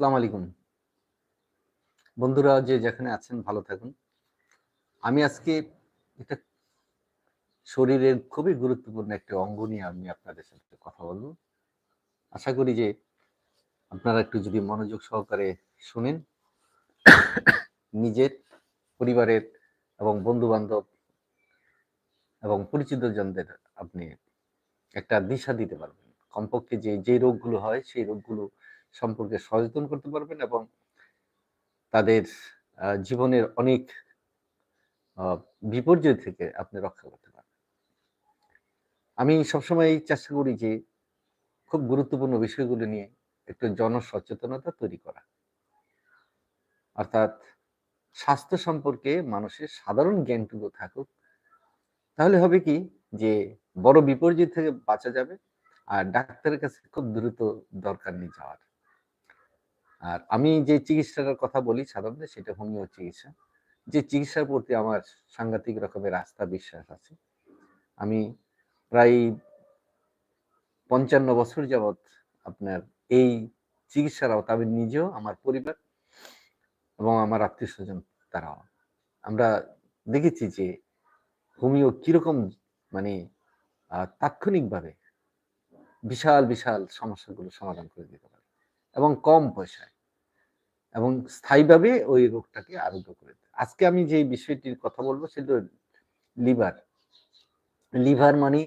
আলাইকুম। বন্ধুরা, যে যেখানে আছেন, ভালো থাকুন। আমি আজকে এটা শরীরের খুবই গুরুত্বপূর্ণ একটি অঙ্গ নিয়ে আমি আপনাদের সাথে কথা বলব। আশা করি যে আপনারা একটু যদি মনোযোগ সহকারে শুনেন, নিজের পরিবারের এবং বন্ধু বান্ধব এবং পরিচিত জনদের আপনি একটা দিশা দিতে পারবেন। কমপক্ষে যে যে রোগগুলো হয়, সেই রোগগুলো সম্পর্কে সচেতন করতে পারবেন এবং তাদের জীবনের অনেক বিপর্যয় থেকে আপনি রক্ষা করতে পারবেন। আমি সবসময় চেষ্টা করি যে, খুব গুরুত্বপূর্ণ বিষয়গুলো নিয়ে একটু জনসচেতনতা তৈরি করা। অর্থাৎ স্বাস্থ্য সম্পর্কে মানুষের সাধারণ জ্ঞানটুকু থাকুক, তাহলে হবে কি যে, বড় বিপর্যয় থেকে বাঁচা যাবে আর ডাক্তারের কাছে খুব দ্রুত দরকার নেই যাওয়ার। আর আমি যে চিকিৎসাটার কথা বলি সাধারণত সেটা হোমিও চিকিৎসা যে চিকিৎসার প্রতি আমার সাংঘাতিক রকমের আস্থা, বিশ্বাস আছে। আমি প্রায় পঞ্চান্ন বছর যাবৎ আপনার এই চিকিৎসার আওতা আমি নিজেও আমার পরিবার এবং আমার আত্মীয় স্বজন তারাও। আমরা দেখেছি যে হোমিও কীরকম মানে তাৎক্ষণিকভাবে বিশাল বিশাল সমস্যাগুলো সমাধান করে দিতে পারে এবং কম পয়সায় এবং স্থায়ীভাবে ওই রোগটাকে আরোগ্য করে দেয়। আজকে আমি যে বিষয়টির কথা বলব সেটা লিভার। লিভার মানে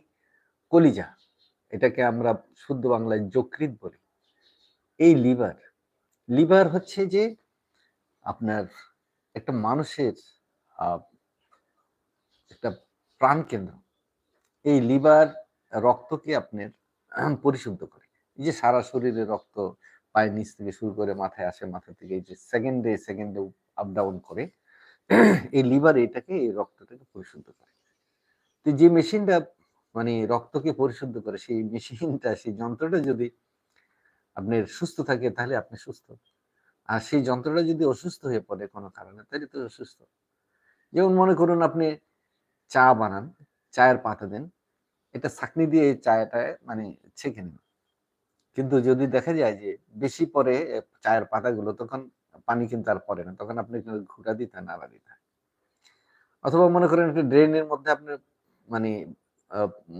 কলিজা। এটাকে আমরা শুদ্ধ বাংলায় যকৃত বলি। এই লিভার লিভার হচ্ছে যে আপনার একটা মানুষের একটা প্রাণ কেন্দ্র এই লিভার রক্তকে আপনার পরিশুদ্ধ করে। এই যে সারা শরীরে রক্ত পায়ের নিচ থেকে শুরু করে মাথায় আসে, মাথা থেকে এই যে সেকেন্ডে সেকেন্ডে আপ ডাউন করে, এই লিভার এটাকে, এই রক্তটাকে পরিশুদ্ধ করে। তো যে মেশিনটা মানে রক্তকে পরিশুদ্ধ করে, সেই মেশিনটা, সেই যন্ত্রটা যদি আপনার সুস্থ থাকে, তাহলে আপনি সুস্থ। আর সেই যন্ত্রটা যদি অসুস্থ হয়ে পড়ে কোনো কারণে, তাহলে তো অসুস্থ। যেমন মনে করুন আপনি চা বানান, চায়ের পাতা দেন এটা ছাকনি দিয়ে এই চাটা মানে ছেঁকে নিন। কিন্তু যদি দেখা যায় যে বেশি পরে চায়ের পাতাগুলো তখন পানি কিন্তু আর পড়ে না তখন আপনি ঘুটা দিতে হয়, নাড়া দিতে। অথবা মনে করেন একটা ড্রেনের মধ্যে আপনি মানে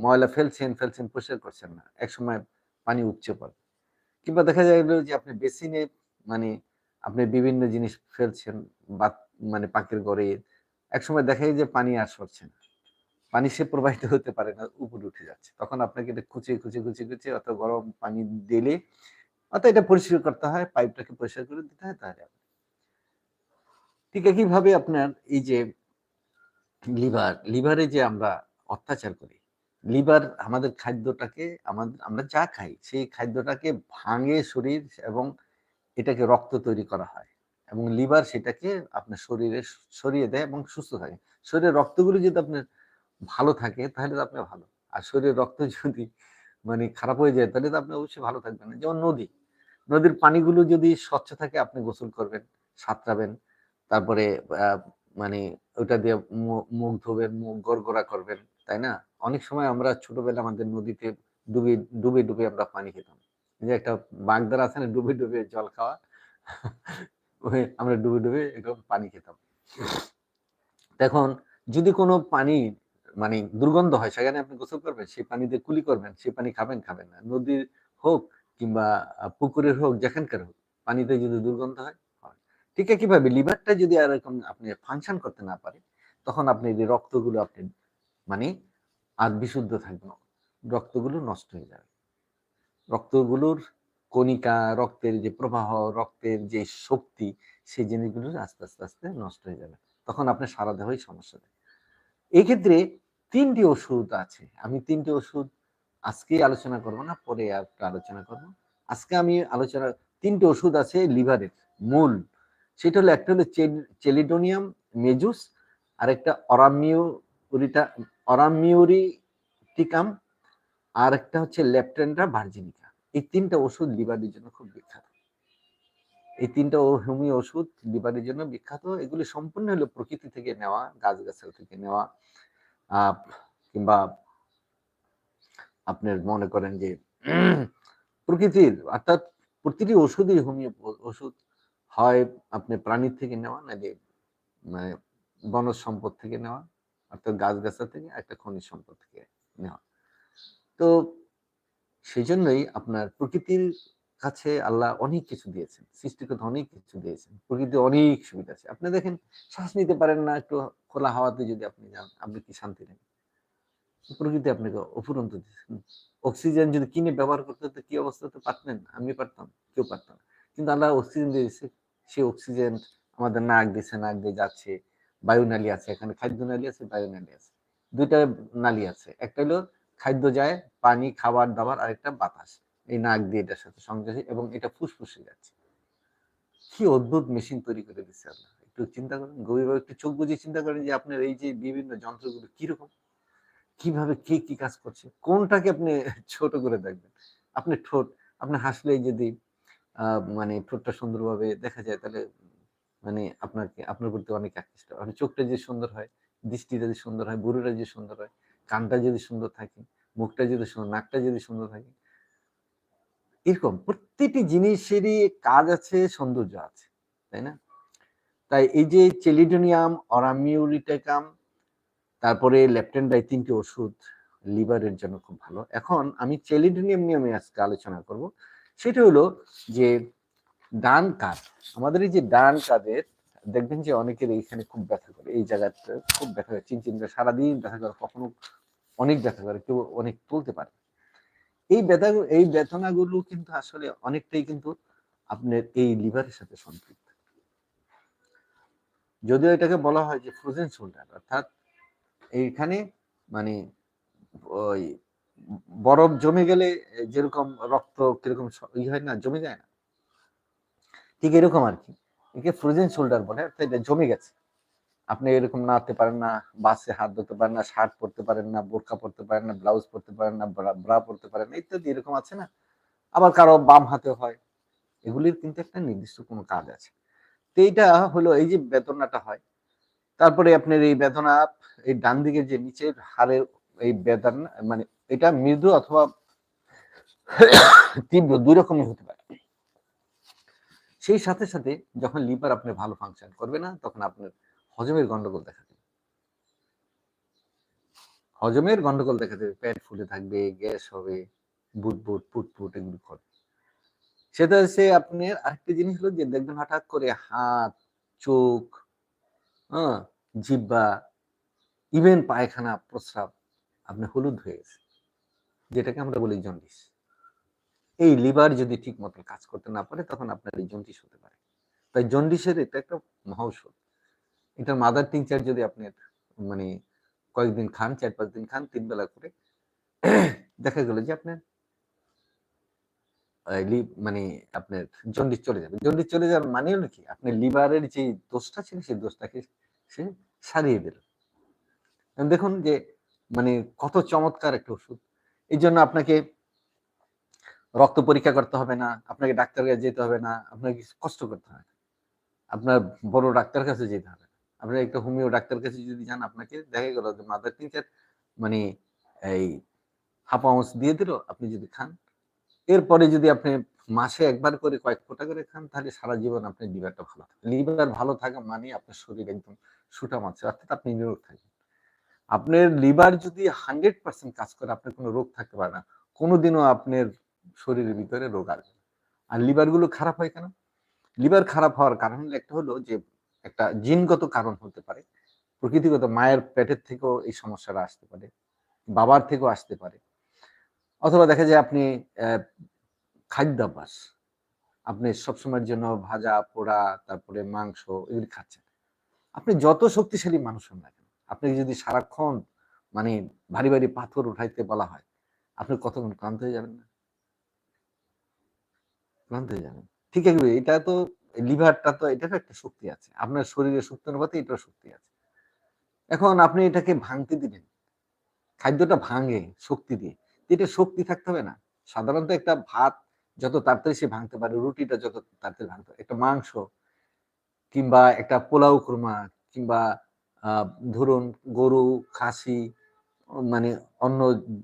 ময়লা ফেলছেন ফেলছেন পরিষ্কার করছেন না একসময় পানি উপচে পড়ে। কিংবা দেখা যায় যে আপনি বেসিনে মানে আপনি বিভিন্ন জিনিস ফেলছেন বা মানে পাখির ঘরে একসময় দেখা যায় যে পানি আর সরছে না। পানি সে প্রবাহিত হতে পারে না, উপরে উঠে যাচ্ছে তখন আপনাকে এটা কুচিয়ে কুচিয়ে কুচিয়ে কুচিয়ে অত গরম পানি দিলে অত এটা পরিষ্কার করতে হয়, পাইপটাকে পরিষ্কার করে দিতে হয়, তাহলে। ঠিক একইভাবে আপনার এই যে লিভার, লিভারে যে আমরা অত্যাচার করি, লিভার আমাদের খাদ্যটাকে, আমাদের, আমরা যা খাই, সেই খাদ্যটাকে ভাঙে শরীর এবং এটাকে রক্ত তৈরি করা হয় এবং লিভার সেটাকে আপনার শরীরে সরিয়ে দেয় এবং সুস্থ থাকে শরীরের রক্তগুলো যদি আপনার ভালো থাকে, তাহলে তো আপনি ভালো। আর শরীরের রক্ত যদি মানে খারাপ হয়ে যায়, তাহলে তো আপনি অবশ্যই ভালো থাকবেন। না যেমন নদী, নদীর পানিগুলো যদি স্বচ্ছ থাকে, আপনি গোসল করবেন, সাঁতরাবেন, তারপরে মানে ওটা দিয়ে মুখ ধোবেন, মুখ গড়গড়া করবেন, তাই না? অনেক সময় আমরা ছোটবেলা আমাদের নদীতে ডুবে ডুবে ডুবে আমরা পানি খেতাম। যে একটা বাগদার আছে না, ডুবে ডুবে জল খাওয়া আমরা ডুবে ডুবে এরকম পানি খেতাম। এখন যদি কোনো পানি মানে দুর্গন্ধ হয়, সেখানে আপনি গোসল করবেন, সেই পানিতে কুলি করবেন, সেই পানি খাবেন খাবেন না। নদীর হোক কিংবা পুকুরের হোক, যেখানকার হোক, পানিতে যদি দুর্গন্ধ হয় ঠিক একইভাবে লিভারটা যদি আর এরকম আপনি ফাংশন করতে না পারে তখন আপনি যে রক্তগুলো আপনি মানে আর বিশুদ্ধ থাকবে রক্তগুলো নষ্ট হয়ে যাবে। রক্তগুলোর কণিকা, রক্তের যে প্রবাহ, রক্তের যে শক্তি, সেই জিনিসগুলো আস্তে আস্তে আস্তে নষ্ট হয়ে যাবে। তখন আপনার সারা দেহই সমস্যা দেয়। এই ক্ষেত্রে তিনটি ওষুধ আছে। আমি তিনটি ওষুধ আজকে আলোচনা করব না, পরে একটু আলোচনা করব। আজকে আমি আলোচনা, তিনটি ওষুধ আছে লিভারের, মূল। সেটা হলো একটা হলো চেলিডোনিয়াম, মেজুস আর একটা অরামিউরিটা, অরামিউরিটিকাম, আর একটা হচ্ছে লেপটেন্ডা ভার্জিনিকা। এই তিনটা ওষুধ লিভারের জন্য খুব বিখ্যাত। এই তিনটা হোমিও ওষুধ লিভারের জন্য বিখ্যাত। এগুলি সম্পূর্ণ হলো প্রকৃতি থেকে নেওয়া গাছ গাছাল থেকে নেওয়া। কিংবা আপনার মনে করেন যে, প্রকৃতির, অর্থাৎ প্রতিটি ওষুধই হোমিও, ওষুধ হয় আপনি প্রাণীর থেকে নেওয়া, নাকি মানে বনজ সম্পদ থেকে নেওয়া, অর্থাৎ গাছগাছা থেকে, একটা খনিজ সম্পদ থেকে নেওয়া? তো সেই জন্যই আপনার প্রকৃতির কাছে আল্লাহ অনেক কিছু দিয়েছেন, সৃষ্টিকর্তা অনেক কিছু দিয়েছেন প্রকৃতি অনেক সুবিধা আছে। আপনি দেখেন, শ্বাস নিতে পারেন না, একটু খোলা হাওয়াতে যদি আপনি যান, আপনি কি শান্তি নেন প্রকৃতি আপনাকে অফুরন্ত দিয়েছেন অক্সিজেন যদি কিনে ব্যবহার করতে হতো, কি অবস্থা হতে? পারতেন আমি পারতাম, কেউ পারতাম কিন্তু আল্লাহ অক্সিজেন দিয়েছে। সেই অক্সিজেন আমাদের নাক দিছে নাক দিয়ে যাচ্ছে। বায়ু নালী আছে, এখানে খাদ্য নালী আছে, বায়ু নালী আছে। দুইটা নালী আছে। একটা হলো খাদ্য যায়, পানি, খাবার দাবার আর একটা বাতাস। এই নাক দিয়ে এটার সাথে সংযোগ এবং এটা ফুসফুসে যাচ্ছে। কি অদ্ভুত মেশিন তৈরি করে দিচ্ছে আল্লাহ একটু চিন্তা করেন, গভীরভাবে একটু চোখ বুঝিয়ে চিন্তা করেন যে আপনার এই যে বিভিন্ন যন্ত্রগুলো কীরকম, কীভাবে কে কি কাজ করছে, কোনটাকে আপনি ছোট করে দেখবেন। আপনি ঠোঁট, আপনি হাসলেই যদি মানে ঠোঁটটা সুন্দরভাবে দেখা যায়, তাহলে মানে আপনাকে, আপনার প্রতি অনেক আকৃষ্ট। আপনি চোখটা যদি সুন্দর হয়, দৃষ্টিটা যদি সুন্দর হয়, বুড়োটা যদি সুন্দর হয়, কানটা যদি সুন্দর থাকে, মুখটা যদি সুন্দর, নাকটা যদি সুন্দর থাকে এরকম প্রত্যেকটি জিনিসেরই কাজ আছে, সৌন্দর্য আছে, তাই না? তাই এই যে চেলিডোনিয়াম অরামিউরিটেকাম, তারপরে লেপটেন্ডাই তিনটি ওষুধ, লিভারের জন্য খুব ভালো। এখন আমি চেলিডোনিয়াম নিয়ে আমি আজকে আলোচনা করব। সেটা হলো যে ডান কাঁধ, আমাদের এই যে ডান কাঁধের, দেখবেন যে অনেকের এইখানে খুব ব্যথা করে, এই জায়গাটা খুব ব্যথা করে, চিনচিন সারাদিন ব্যথা করে, কখনো অনেক ব্যথা করে, কেউ অনেক তুলতে পারে। এই ব্যথা, এই বেদনাগুলো কিন্তু আসলে অনেকটাই কিন্তু আপনার এই লিভারের সাথে সম্পৃক্ত। যদিও এটাকে বলা হয় যে ফ্রোজেন শোল্ডার অর্থাৎ এইখানে মানে ওই বরফ জমে গেলে যেরকম রক্ত কীরকম ই হয় না, জমে যায় না। ঠিক এরকম আর কি। একে ফ্রোজেন শোল্ডার বলে, অর্থাৎ এটা জমে গেছে। আপনি এরকম নাড়তে পারেন না, বাসে হাত ধরতে পারেন না শার্ট পরতে পারেন না বোরকা পরতে পারেন না ব্লাউজ পরতে পারেন না ব্রা পরতে পারেন না, ইত্যাদি এরকম আছে না? আবার কারও বাম হাতে হয়। এগুলির কিন্তু একটা নির্দিষ্ট কোনো কাজ আছে। তো এইটা হলো এই যে বেদনাটা হয়। তারপরে আপনার এই বেদনা, এই ডান দিকে যে নিচের হাড়ের এই বেদনা মানে এটা মৃদু অথবা তীব্র, দুই রকমই হতে পারে। সেই সাথে সাথে যখন লিভার আপনি ভালো ফাংশন করবে না, তখন আপনার হজমের গন্ডগোল দেখা দেবে। হজমের গন্ডগোল দেখা দেবে, পেট ফুলে থাকবে, গ্যাস হবে বুটবুট পুটপুট এগুলো করে। সেটা হচ্ছে আপনার আরেকটা জিনিস হলো যে দেখবেন হঠাৎ করে হাত, চোখ হ্যাঁ জিব্বা ইভেন পায়খানা, প্রস্রাব, আপনি হলুদ হয়ে গেছে। যেটাকে আমরা বলি জন্ডিস এই লিভার যদি ঠিক মতো কাজ করতে না পারে, তখন আপনার এই জন্ডিস হতে পারে। তাই জন্ডিসের এটা একটা মহৌষধ। এটার মাদার টিংচার যদি আপনি মানে কয়েকদিন খান চার পাঁচ দিন খান, তিন বেলা করে, দেখা গেল যে আপনার মানে আপনার জন্ডিস চলে যাবে। জন্ডিস চলে যাওয়ার মানে হলো কি? আপনার লিভারের যে দোষটা ছিল, সেই দোষটাকে সে সারিয়ে দিল। দেখুন যে মানে কত চমৎকার একটা ওষুধ। এই জন্য আপনাকে রক্ত পরীক্ষা করতে হবে না, আপনাকে ডাক্তার কাছে যেতে হবে না, আপনাকে কষ্ট করতে হবে না। আপনার বড় ডাক্তার কাছে যেতে হবে। আপনার একটা হোমিও ডাক্তার কাছে যদি যান, আপনাকে দেখা গেল যে মাদার টিচার মানে এই হাফ আউন্স দিয়ে দিল, আপনি যদি খান। এরপরে যদি আপনি মাসে একবার করে কয়েক ফোঁটা করে খান, তাহলে সারা জীবন আপনার লিভারটা ভালো থাকে। লিভার ভালো থাকা মানে আপনার শরীর একদম সুটাম আছে, অর্থাৎ আপনি নিরোগ থাকবেন। আপনার লিভার যদি হান্ড্রেড পার্সেন্ট কাজ করে, আপনার কোনো রোগ থাকতে পারে না। কোনোদিনও আপনার শরীরের ভিতরে রোগ আসবে। আর লিভারগুলো খারাপ হয় কেন? লিভার খারাপ হওয়ার কারণ একটা হলো যে একটা জিনগত কারণ হতে পারে। প্রকৃতিগত মায়ের পেটের থেকেও এই সমস্যাটা আসতে পারে, বাবার থেকেও আসতে পারে। অথবা দেখা যায় আপনি খাদ্যাভ্যাস, আপনি সবসময়ের জন্য ভাজা, পোড়া, তারপরে মাংস এগুলি খাচ্ছেন। আপনি যত শক্তিশালী মানুষ হন না কেন আপনাকে যদি সারাক্ষণ মানে ভারী ভারী পাথর উঠাইতে বলা হয়, আপনি কতক্ষণ ক্লান্ত হয়ে যাবেন না? ক্লান্ত হয়ে যাবেন। ঠিক আছে এটা তো লিভারটা তো এটার একটা শক্তি আছে। আপনার শরীরের শক্তি অনুপাতে এটার শক্তি আছে। এখন আপনি এটাকে ভাঙতে দিবেন। খাদ্যটা ভাঙে শক্তি দিয়ে। এটা শক্তি থাকতে হবে না। সাধারণত একটা ভাত যত তাড়াতাড়ি সে ভাঙতে পারে, রুটিটা যত তাড়াতাড়ি ভাঙতে একটা মাংস কিংবা একটা পোলাও কুরমা কিংবা ধরুন গরু, খাসি মানে অন্য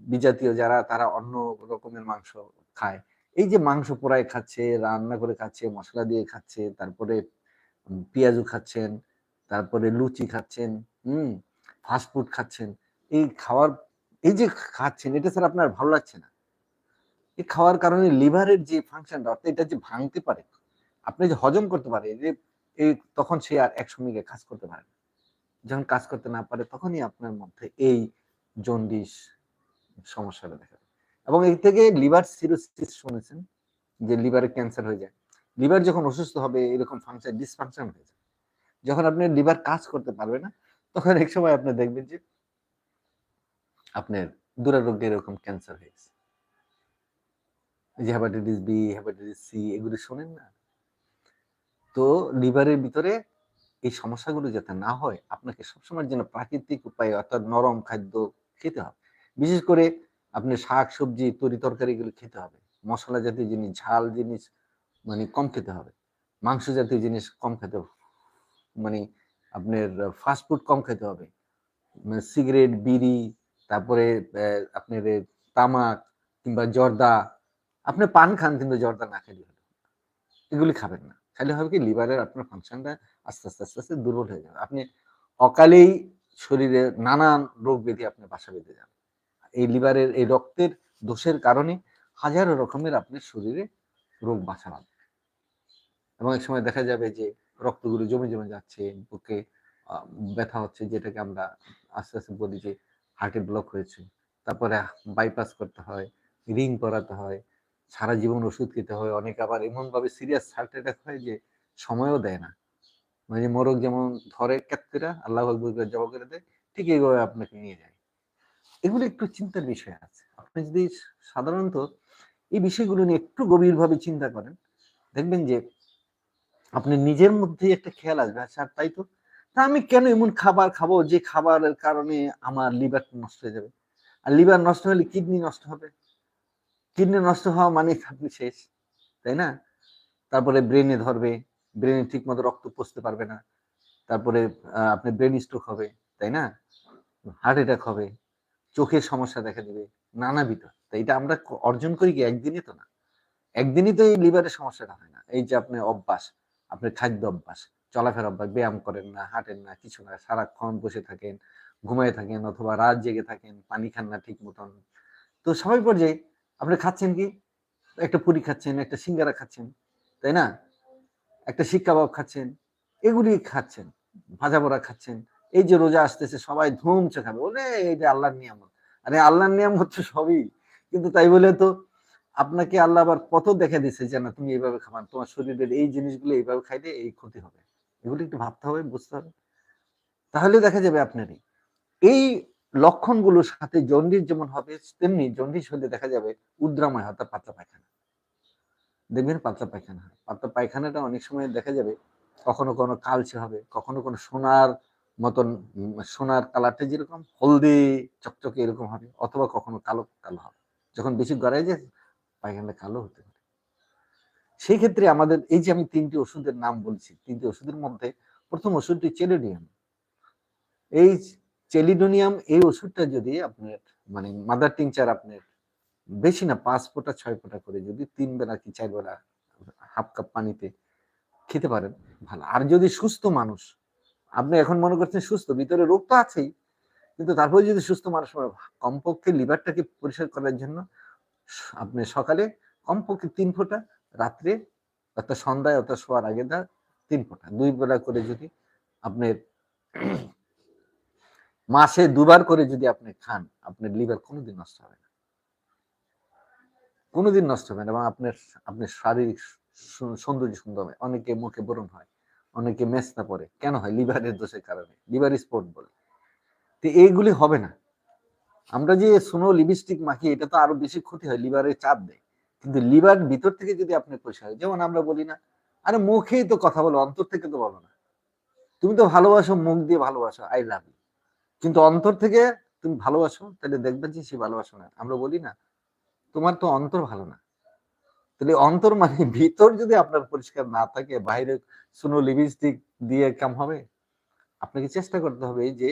বিজাতীয় যারা, তারা অন্য রকমের মাংস খায়। এই যে মাংস পোড়ায় খাচ্ছে, রান্না করে খাচ্ছে, মশলা দিয়ে খাচ্ছে, তারপরে পেঁয়াজু খাচ্ছেন, তারপরে লুচি খাচ্ছেন, হুম ফাস্টফুড খাচ্ছেন, এই খাওয়ার, এই যে খাচ্ছেন, এটা স্যার আপনার ভালো লাগছে না? এই খাওয়ার কারণে লিভারের যে ফাংশনটা, অর্থাৎ এটা যে ভাঙতে পারে, আপনি যে হজম করতে পারে যে, এই তখন সে আর একসঙ্গে কাজ করতে পারে না। যখন কাজ করতে না পারে, তখনই আপনার মধ্যে এই জন্ডিস সমস্যাটা দেখা এবং এর থেকে লিভার সিরোসিস শুনেছেন, যে লিভারে ক্যান্সার হয়ে যায়। লিভার যখন অসুস্থ হবে, এরকম ফাংশন ডিসফাংশন হয়ে যায়। যখন আপনার লিভার কাজ করতে পারবে না, তখন এক সময় আপনি দেখবেন যে আপনার দুরারোগ্য এরকম ক্যান্সার হয়ে গেছে। যে হেপাটাইটিস বি হেপাটাইটিস সি এগুলো শোনেন না? তো লিভারের ভিতরে এই সমস্যাগুলো যাতে না হয়, আপনাকে সবসময়ের জন্য প্রাকৃতিক উপায়ে অর্থাৎ নরম খাদ্য খেতে হবে। বিশেষ করে আপনি শাক সবজি তরি তরকারিগুলো খেতে হবে। মশলা জাতীয় জিনিস, ঝাল জিনিস মানে কম খেতে হবে। মাংস জাতীয় জিনিস কম খেতে হবে। মানে আপনার ফাস্টফুড কম খেতে হবে। মানে সিগারেট বিড়ি, তারপরে আপনার তামাক কিংবা জর্দা। আপনি পান খান কিন্তু জর্দা না খেলে হলো এগুলি খাবেন না। খালি হবে কি? লিভারের আপনার ফাংশনটা আস্তে আস্তে আস্তে আস্তে দুর্বল হয়ে যাবে। আপনি অকালেই শরীরে নানান রোগ ব্যাধি আপনার বাসা বেঁধে যাবে। এই লিভারের এই রক্তের দোষের কারণে হাজারো রকমের আপনার শরীরে রোগ বাসা বাঁধবে এবং এক সময় দেখা যাবে যে রক্তগুলো জমে জমে যাচ্ছে, বুকে ব্যথা হচ্ছে, যেটাকে আমরা আস্তে আস্তে বলি যে হার্টের ব্লক হয়েছে। তারপরে বাইপাস করতে হয় রিং করাতে হয়, সারা জীবন ওষুধ খেতে হয়। অনেক আবার এমনভাবে সিরিয়াস হার্ট অ্যাটাক হয় যে সময়ও দেয় না। মানে মোরগ যেমন ধরে ক্যাপ্তেরা আল্লাহ আকবর জবা করে দেয়, ঠিক এইভাবে আপনাকে নিয়ে যায়। এগুলো একটু চিন্তার বিষয় আছে। আপনি যদি সাধারণত এই বিষয়গুলো নিয়ে একটু গভীরভাবে চিন্তা করেন দেখবেন যে আপনি নিজের মধ্যেই একটা খেয়াল আসবে। আচ্ছা তাই তো? তা আমি কেন এমন খাবার খাব যে খাবারের কারণে আমার লিভার নষ্ট হয়ে যাবে? আর লিভার নষ্ট হলে কিডনি নষ্ট হবে? কিডনি নষ্ট হওয়া মানে আপনি শেষ তাই না? তারপরে ব্রেনে ধরবে ব্রেনে ঠিক মতো রক্ত পৌঁছতে পারবে না। তারপরে আহ, আপনার ব্রেন স্ট্রোক হবে তাই না? হার্ট অ্যাটাক হবে চোখের সমস্যা দেখা দিবে, নানাবিধ। তো এটা আমরা অর্জন করি কি? একদিনই তো না। একদিনই তো এই লিভারের সমস্যাটা হয় না। এই যে আপনার অভ্যাস আপনার খাদ্য অভ্যাস, চলাফেরা অভ্যাস, ব্যায়াম করেন না, হাঁটেন না, কিছু না, সারাক্ষণ বসে থাকেন, ঘুমায় থাকেন অথবা রাত জেগে থাকেন, পানি খান না ঠিক মতন। তো সবাই পর্যায়ে আপনি খাচ্ছেন কি? একটা পুরি খাচ্ছেন, একটা সিঙ্গারা খাচ্ছেন, তাই না? একটা শিক খাচ্ছেন, এগুলি খাচ্ছেন, ভাজা পোড়া খাচ্ছেন এই যে রোজা আসতেছে, সবাই ধুমছে খাবে এই যে আল্লাহর নিয়ামত। আরে, আল্লাহর নিয়ামত তো সবই। কিন্তু তাই বলে তো আপনাকে আল্লাহ আবার কত দেখে দিছে যে, না, তুমি এইভাবে খাবার তোমার শরীরের এই জিনিসগুলো এইভাবে খাইলে এই ক্ষতি হবে। এগুলো একটু ভাবতে হবে, বুঝতে হবে। তাহলে দেখা যাবে আপনারই। এই লক্ষণগুলোর সাথে জন্ডিস যেমন হবে, তেমনি জন্ডিস হলে দেখা যাবে উদ্রাময় অর্থাৎ পাতলা পায়খানা। দেখবেন পাতলা পায়খানা হয়। পাতলা পায়খানাটা অনেক সময় দেখা যাবে কখনো কোনো কালচে হবে, কখনো কোনো সোনার মতন সোনার কালারটা যেরকম, হলদে চকচকে এরকম হবে, অথবা কখনো কালো কালো হবে। যখন বেশি গড়ায় যায় পায়খানা কালো হতে পারে। সেই ক্ষেত্রে আমাদের, এই যে আমি তিনটি ওষুধের নাম বলছি, তিনটি ওষুধের মধ্যে প্রথম ওষুধটি চেলিডিয়াম এই চেলিডোনিয়াম, এই ওষুধটা যদি আপনার মানে মাদার টিংচার আপনার বেশি না, পাঁচ ফোঁটা, ছয় ফোঁটা করে যদি তিন বেলা কি চার বেলা হাফ কাপ পানিতে খেতে পারেন, ভালো। আর যদি সুস্থ মানুষ আপনি এখন মনে করছেন সুস্থ, ভিতরে রোগ তো আছেই, কিন্তু তারপরে যদি সুস্থ মানুষ কমপক্ষে লিভারটাকে পরিষ্কার করার জন্য আপনি সকালে কমপক্ষে তিন ফোঁটা, রাত্রে অর্থাৎ সন্ধ্যায় অর্থাৎ শোয়ার আগে দা তিন ফোঁটা, দুই বেলা করে যদি আপনার মাসে দুবার করে যদি আপনি খান, আপনার লিভার কোনোদিন নষ্ট হবে না। কোনোদিন নষ্ট হবে না এবং আপনার আপনার শারীরিক সৌন্দর্য সুন্দর হবে, অনেকে মুখে বরণ হয়। অনেকে মেস্তা পরে। কেন হয়? লিভারের দোষের কারণে। লিভার স্পট বলে। তো এইগুলি হবে না। আমরা যে সোনো লিপস্টিক মাখি এটা তো আরও বেশি ক্ষতি হয় লিভারের চাপ দেয়। কিন্তু লিভার ভিতর থেকে যদি আপনি পরিষ্কার হয়, যেমন আমরা বলি না আরে মুখেই তো কথা বলো অন্তর থেকে তো বলো না। তুমি তো ভালোবাসো মুখ দিয়ে ভালোবাসো আই লাভ ইউ কিন্তু অন্তর থেকে তুমি ভালোবাসো তাহলে দেখবেন যে সে ভালোবাসো না। আমরা বলি না তোমার তো অন্তর ভালো না। তাহলে অন্তর মানে ভিতর যদি আপনার পরিষ্কার না থাকে, বাইরে শুনো লিপস্টিক দিয়ে কাম হবে? আপনাকে চেষ্টা করতে হবে যে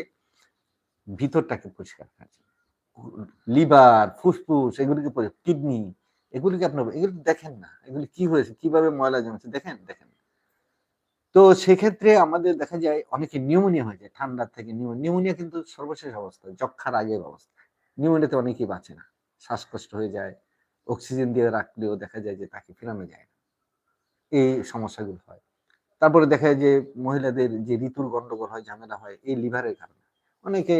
ভিতরটাকে পরিষ্কার জন্য। লিভার, ফুসফুস, এগুলিকে কিডনি, এগুলিকে আপনার এগুলি দেখেন না। এগুলি কি হয়েছে? কীভাবে ময়লা জমেছে? দেখেন দেখেন। তো সেক্ষেত্রে আমাদের দেখা যায় অনেকে নিউমোনিয়া হয়ে যায় ঠান্ডার থেকে নিউমোনিয়া কিন্তু সর্বশেষ অবস্থা, যক্ষার আগের অবস্থা। নিউমোনিয়াতে অনেকেই বাঁচে না, শ্বাসকষ্ট হয়ে যায় অক্সিজেন দিয়ে রাখলেও দেখা যায় যে তাকে ফেরানো যায় না। এই সমস্যাগুলো হয়। তারপরে দেখা যায় যে মহিলাদের যে ঋতুর গন্ডগোল হয়, ঝামেলা হয়, এই লিভারের কারণে। অনেকে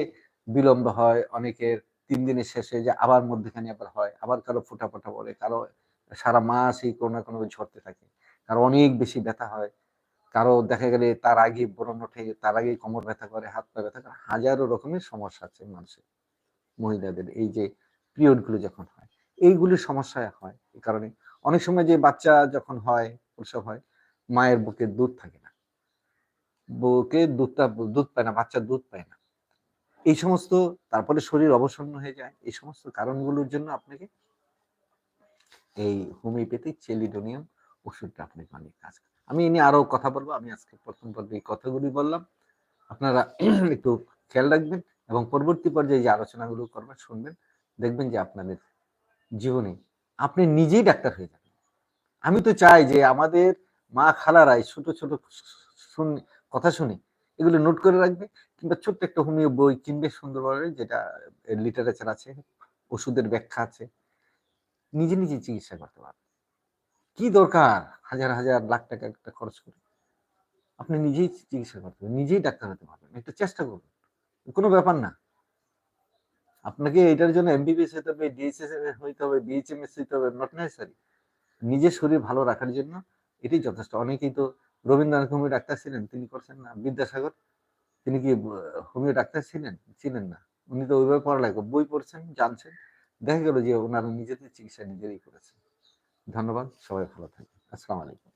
বিলম্ব হয়, অনেকের তিন দিনের শেষে যে আবার মধ্যখানে আবার হয়, আবার কারও ফোটা ফোটা পড়ে, কারও সারা মাসই কোনো না কোনো ঝরতে থাকে, কারও অনেক বেশি ব্যথা হয়, কারও দেখা গেলে তার আগে বরণ ওঠে, তার আগে কোমর ব্যথা করে, হাত পা ব্যথা করে, হাজারো রকমের সমস্যা আছে মানুষের, মহিলাদের। এই যে পিরিয়ডগুলো যখন হয় এইগুলির সমস্যা হয় এই কারণে অনেক সময় যে বাচ্চা যখন হয় প্রসব হয়, মায়ের বুকে দুধ থাকে না। বুকে দুধটা, দুধ পায় না, বাচ্চা দুধ পায় না। এই সমস্ত, তারপরে শরীর অবসন্ন হয়ে যায়, এই সমস্ত কারণগুলোর জন্য আপনাকে এই হোমিওপ্যাথিক চেলিডোনিয়াম ওষুধটা আপনাকে অনেক কাজ আমি এ নিয়ে আরও কথা বলব, আমি আজকে প্রথম পর্বে এই কথাগুলি বললাম। আপনারা একটু খেয়াল রাখবেন এবং পরবর্তী পর্যায়ে যে আলোচনাগুলো করবেন, শুনবেন, দেখবেন যে আপনাদের জীবনে। আপনি নিজেই ডাক্তার হয়ে যাবেন। আমি তো চাই যে আমাদের মা খালারাই ছোট ছোট শুন, কথা শুনে এগুলো নোট করে রাখবে কিংবা ছোট্ট একটা হোমিও বই কিনবে সুন্দরভাবে যেটা লিটারেচার আছে, ওষুধের ব্যাখ্যা আছে। নিজে নিজে চিকিৎসা করতে পারবে। কি দরকার হাজার হাজার লাখ টাকা একটা খরচ করে? আপনি নিজেই চিকিৎসা করতে পারবেন, নিজেই ডাক্তার হতে পারবেন, একটু চেষ্টা করবেন। কোনো ব্যাপার না। আপনাকে এটার জন্য এমবিবিএস হতে হবে ডিএসএস হইতে হবে বিএইচএমএস হইতে হবে নট নেসেসারি নিজের শরীর ভালো রাখার জন্য এটাই যথেষ্ট। অনেকেই তো রবীন্দ্রনাথ হোমিও ডাক্তার ছিলেন, তিনি করছেন না। বিদ্যাসাগর, তিনি কি হোমিও ডাক্তার ছিলেন? ছিলেন না। উনি তো ওইভাবে পড়ালেখা, বই পড়ছেন, জানছেন। দেখা গেল যে ওনারা নিজেদের চিকিৎসা নিজেরই করেছেন। ধন্যবাদ, সবাই ভালো থাকবেন। আসসালামু আলাইকুম।